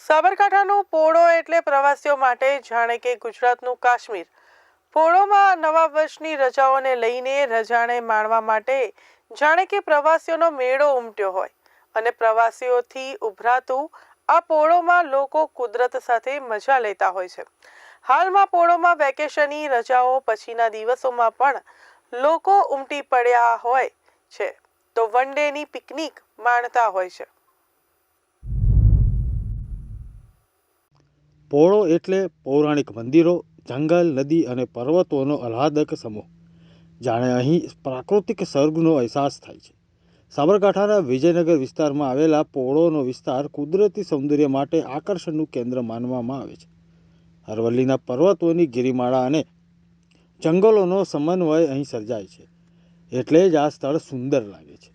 સાબરકાંઠાનું પોળો એટલે પ્રવાસીઓ માટે જાણે કે ગુજરાતનું કાશ્મીર. પોળોમાં નવા વર્ષની રજાઓને લઈને રજાને માણવા માટે જાણે કે પ્રવાસીઓનો મેળો ઉમટ્યો હોય અને પ્રવાસીઓથી ઉભરાતું આ પોળોમાં લોકો કુદરત સાથે મજા લેતા હોય છે. હાલમાં પોળોમાં વેકેશનની રજાઓ પછીના દિવસોમાં પણ લોકો ઉમટી પડ્યા હોય છે. તો વન ડેની પિકનિક માણતા હોય છે. પોળો એટલે પૌરાણિક મંદિરો, જંગલ, નદી અને પર્વતોનો આહ્લાદક સમૂહ. જાણે અહીં પ્રાકૃતિક સ્વર્ગનો અહેસાસ થાય છે. સાબરકાંઠાના વિજયનગર વિસ્તારમાં આવેલા પોળોનો વિસ્તાર કુદરતી સૌંદર્ય માટે આકર્ષણનું કેન્દ્ર માનવામાં આવે છે. અરવલ્લીના પર્વતોની ગિરિમાળા અને જંગલોનો સમન્વય અહીં સર્જાય છે. એટલે જ આ સ્થળ સુંદર લાગે છે.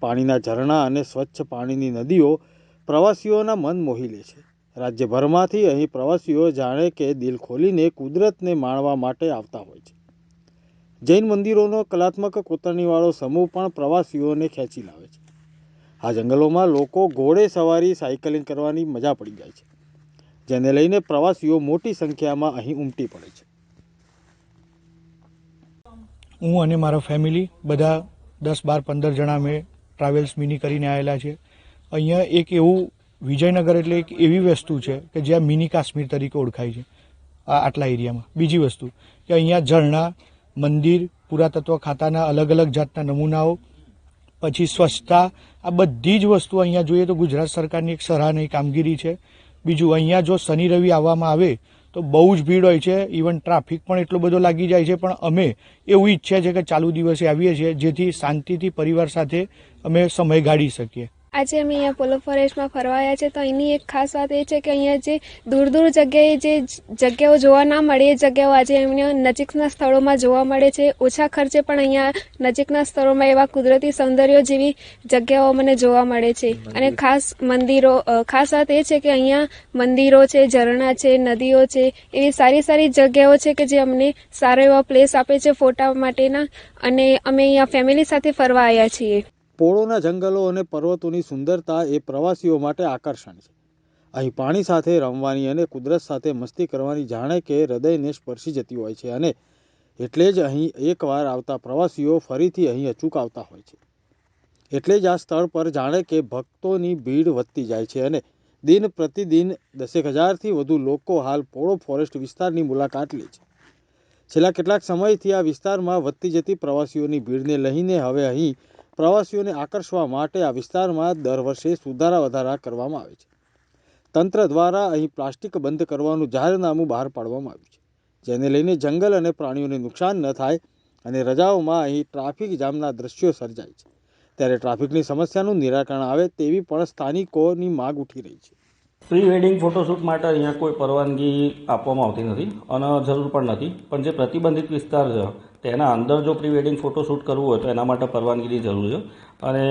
પાણીના ઝરણા અને સ્વચ્છ પાણીની નદીઓ પ્રવાસીઓના મન મોહી લે છે. રાજ્યભરમાંથી અહીં પ્રવાસીઓ જાણે કે દિલ ખોલીને કુદરતને માણવા માટે આવતા હોય છે. જૈન મંદિરોનો કલાત્મક કોતરણીવાળો સમૂહ પણ પ્રવાસીઓને ખેંચી લાવે છે. આ જંગલોમાં લોકો ઘોડે સવારી સાયકલિંગ કરવાની મજા પડી જાય છે, જેને લઈને પ્રવાસીઓ મોટી સંખ્યામાં અહીં ઉમટી પડે છે. હું અને મારા ફેમિલી બધા દસ બાર પંદર જણા મેં ટ્રાવેલ્સ મિની કરીને આવેલા છે. અહીંયા એક એવું વિજયનગર એટલે એક એવી વસ્તુ છે કે જ્યાં મિની કાશ્મીર તરીકે ઓળખાય છે આટલા એરિયામાં. બીજી વસ્તુ કે અહીંયા ઝરણા, મંદિર, પુરાતત્વ ખાતાના અલગ અલગ જાતના નમૂનાઓ, પછી સ્વચ્છતા, આ બધી જ વસ્તુ અહીંયા જોઈએ તો ગુજરાત સરકારની એક સરાહનીય કામગીરી છે. બીજું, અહીંયા જો શનિ રવિ આવવામાં આવે તો બહુ જ ભીડ હોય છે ઇવન ટ્રાફિક પણ એટલો બધો લાગી જાય છે, પણ અમે એવું ઈચ્છીએ છીએ કે ચાલુ દિવસે આવીએ છીએ, જેથી શાંતિથી પરિવાર સાથે અમે સમય ગાળી શકીએ. આજે અમે અહીંયા પોલો ફોરેસ્ટમાં ફરવા આવ્યા છે તો અહીંની એક ખાસ વાત એ છે કે અહીંયા જે દૂર દૂર જગ્યાએ જે જગ્યાઓ જોવા ના મળે એ જગ્યાઓ આજે એમને નજીકના સ્થળોમાં જોવા મળે છે. ઓછા ખર્ચે પણ અહીંયા નજીકના સ્થળોમાં એવા કુદરતી સૌંદર્યો જેવી જગ્યાઓ મને જોવા મળે છે. અને ખાસ મંદિરો ખાસ વાત એ છે કે અહીંયા મંદિરો છે ઝરણા છે નદીઓ છે એવી સારી સારી જગ્યાઓ છે કે જે અમને સારો એવા પ્લેસ આપે છે ફોટા માટેના. અને અમે અહીંયા ફેમિલી સાથે ફરવા આવ્યા છીએ. પોળોના જંગલો અને પર્વતોની સુંદરતા એ પ્રવાસીઓ માટે આકર્ષણ છે. અહીં પાણી સાથે રમવાની અને કુદરત સાથે મસ્તી કરવાની જાણે કે હૃદયને સ્પર્શી જતી હોય છે અને એટલે જ અહીં એકવાર આવતા પ્રવાસીઓ ફરીથી અહીં અચૂક આવતા હોય છે. એટલે જ આ સ્થળ પર જાણે કે ભક્તોની ભીડ વધતી જાય છે અને દિન પ્રતિદિન દસેક હજારથી વધુ લોકો હાલ પોળો ફોરેસ્ટ વિસ્તારની મુલાકાત લે છે. છેલ્લા કેટલાક સમયથી આ વિસ્તારમાં વધતી જતી પ્રવાસીઓની ભીડને લઈને હવે અહીં પ્રવાસીઓને આકર્ષવા માટે આ વિસ્તારમાં દર વર્ષે સુધારા વધારા કરવામાં આવે છે. તંત્ર દ્વારા અહીં પ્લાસ્ટિક બંધ કરવાનું જાહેરનામું બહાર પાડવામાં આવ્યું છે, જેને લઈને જંગલ અને પ્રાણીઓને નુકસાન ન થાય અને રજાઓમાં અહીં ટ્રાફિક જામના દ્રશ્યો સર્જાય છે. ત્યારે ટ્રાફિકની સમસ્યાનું નિરાકરણ આવે તેવી પણ સ્થાનિકોની માગ ઉઠી રહી છે. પ્રી વેડિંગ ફોટોશૂટ માટે અહીંયા કોઈ પરવાનગી આપવામાં આવતી નથી અને જરૂર પણ નથી, પણ જે પ્રતિબંધિત વિસ્તાર છે તેના અંદર જો પ્રી વેડિંગ ફોટોશૂટ કરવું હોય તો એના માટે પરવાનગીની જરૂર છે. અને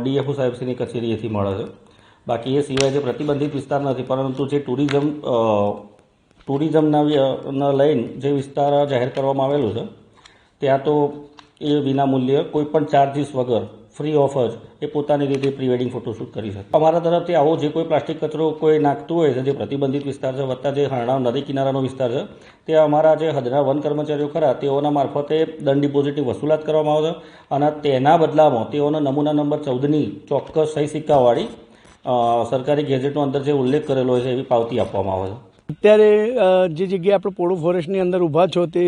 ડીએફઓ સાહેબસીની કચેરીએથી મળે છે. બાકી એ સિવાય જે પ્રતિબંધિત વિસ્તાર નથી, પરંતુ જે ટુરિઝમ ટુરિઝમના લઈને જે વિસ્તાર જાહેર કરવામાં આવેલો છે, ત્યાં તો એ વિના મૂલ્યે કોઈ પણ ચાર્જીસ વગર ફ્રી ઓફ જ એ પોતાની રીતે પ્રી વેડિંગ ફોટોશૂટ કરી શકે. અમારા તરફથી આવો જે કોઈ પ્લાસ્ટિક કચરો કોઈ નાખતું હોય છે, જે પ્રતિબંધિત વિસ્તાર છે, વત્તા જે હરણાવ નદી કિનારાનો વિસ્તાર છે, તે અમારા જે હદના વન કર્મચારીઓ ખરા, તેઓના મારફતે દંડ ડિપોઝિટની વસૂલાત કરવામાં આવે છે અને તેના બદલામાં તેઓનો નમૂના નંબર ચૌદની ચોક્કસ સહી સિક્કાવાળી સરકારી ગેજેટનો અંદર જે ઉલ્લેખ કરેલો હોય છે એવી પાવતી આપવામાં આવે છે. અત્યારે જે જગ્યાએ આપણે પોળો ફોરેસ્ટની અંદર ઊભા છો તે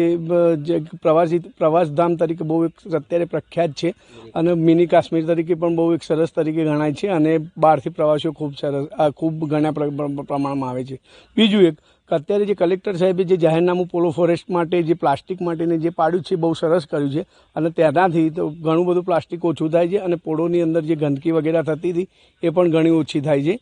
પ્રવાસી, પ્રવાસધામ તરીકે બહુ એક અત્યારે પ્રખ્યાત છે અને મિની કાશ્મીર તરીકે પણ બહુ એક સરસ તરીકે ગણાય છે અને બહારથી પ્રવાસીઓ ખૂબ સરસ ખૂબ ઘણા પ્ર- પ્ર- પ્રમાણમાં આવે છે. બીજું એક અત્યારે જે કલેક્ટર સાહેબે જે જાહેરનામું પોલો ફોરેસ્ટ માટે, જે પ્લાસ્ટિક માટેને જે પાડ્યું છે, બહુ સરસ કર્યું છે અને તેનાથી તો ઘણું બધું પ્લાસ્ટિક ઓછું થાય છે અને પોળોની અંદર જે ગંદકી વગેરે થતી હતી, એ પણ ઘણી ઓછી થાય છે.